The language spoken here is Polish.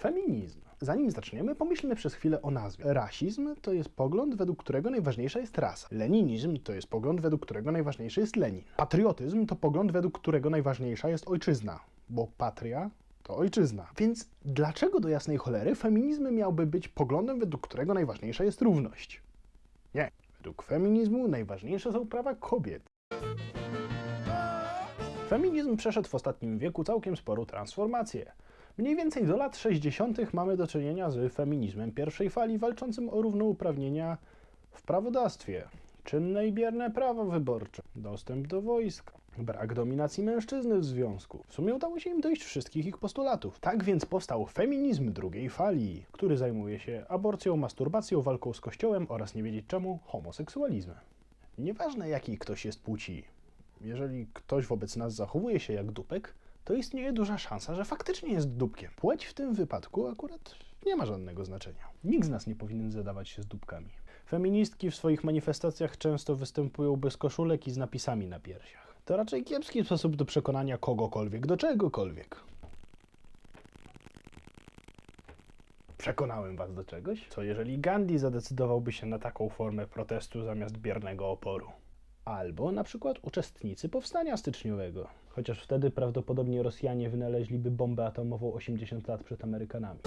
Feminizm. Zanim zaczniemy, pomyślmy przez chwilę o nazwie. Rasizm to jest pogląd, według którego najważniejsza jest rasa. Leninizm to jest pogląd, według którego najważniejszy jest Lenin. Patriotyzm to pogląd, według którego najważniejsza jest ojczyzna, bo patria to ojczyzna. Więc dlaczego do jasnej cholery feminizm miałby być poglądem, według którego najważniejsza jest równość? Nie. Według feminizmu najważniejsze są prawa kobiet. Feminizm przeszedł w ostatnim wieku całkiem sporą transformację. Mniej więcej do lat 60. mamy do czynienia z feminizmem pierwszej fali walczącym o równouprawnienia w prawodawstwie. Czynne i bierne prawo wyborcze, dostęp do wojska, brak dominacji mężczyzny w związku. W sumie udało się im dojść wszystkich ich postulatów. Tak więc powstał feminizm drugiej fali, który zajmuje się aborcją, masturbacją, walką z kościołem oraz nie wiedzieć czemu homoseksualizmem. Nieważne jakiej ktoś jest płci, jeżeli ktoś wobec nas zachowuje się jak dupek, to istnieje duża szansa, że faktycznie jest dupkiem. Płeć w tym wypadku akurat nie ma żadnego znaczenia. Nikt z nas nie powinien zadawać się z dupkami. Feministki w swoich manifestacjach często występują bez koszulek i z napisami na piersiach. To raczej kiepski sposób do przekonania kogokolwiek do czegokolwiek. Przekonałem was do czegoś? Co jeżeli Gandhi zadecydowałby się na taką formę protestu zamiast biernego oporu? Albo na przykład uczestnicy powstania styczniowego. Chociaż wtedy prawdopodobnie Rosjanie wynaleźliby bombę atomową 80 lat przed Amerykanami.